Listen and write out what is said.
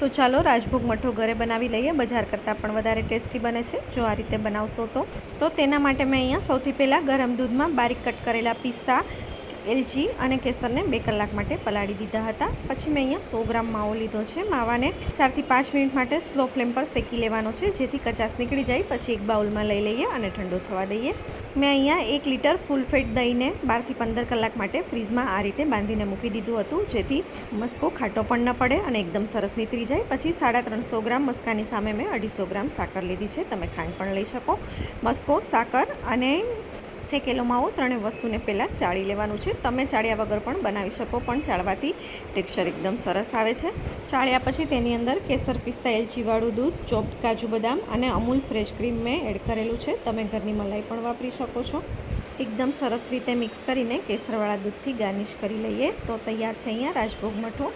તો ચાલો રાજભોગ મઠો ઘરે બનાવી લઈએ. બજાર કરતાં પણ વધારે ટેસ્ટી બને છે. જો આ રીતે બનાવશો તો. તો તેના માટે મેં અહીંયા સૌથી પહેલાં ગરમ દૂધમાં બારીક કટ કરેલા પિસ્તા એલચી અને કેસરને બે કલાક માટે પલાળી દીધા હતા. પછી મેં અહીંયા સો ગ્રામ માવો લીધો છે. માવાને ચારથી પાંચ મિનિટ માટે સ્લો ફ્લેમ પર શેકી લેવાનો છે, જેથી કચાસ નીકળી જાય. પછી એક બાઉલમાં લઈ લઈએ અને ઠંડો થવા દઈએ. મેં અહીંયા એક લીટર ફૂલ ફેટ દહીંને બારથી પંદર કલાક માટે ફ્રીજમાં આ રીતે બાંધીને મૂકી દીધું હતું, જેથી મસ્કો ખાટો પણ ન પડે અને એકદમ સરસ નીતરી જાય. પછી સાડા ત્રણસો ગ્રામ મસ્કાની સામે મેં અઢીસો ગ્રામ સાકર લીધી છે. તમે ખાંડ પણ લઈ શકો. મસ્કો, સાકર અને શેકેલો માવો ત્રણેય વસ્તુને પહેલાં ચાળી લેવાનું છે. તમે ચાળ્યા વગર પણ બનાવી શકો, પણ ચાળવાથી ટેક્સચર એકદમ સરસ આવે છે. ચાળ્યા પછી તેની અંદર કેસર પિસ્તા, એલચીવાળું દૂધ, ચોપ્ડ કાજુ બદામ અને અમૂલ ફ્રેશ ક્રીમ મેં એડ કરેલું છે. તમે ઘરની મલાઈ પણ વાપરી શકો છો. એકદમ સરસ રીતે મિક્સ કરીને કેસરવાળા દૂધથી ગાર્નિશ કરી લઈએ. તો તૈયાર છે અહીંયા રાજભોગ મઠો.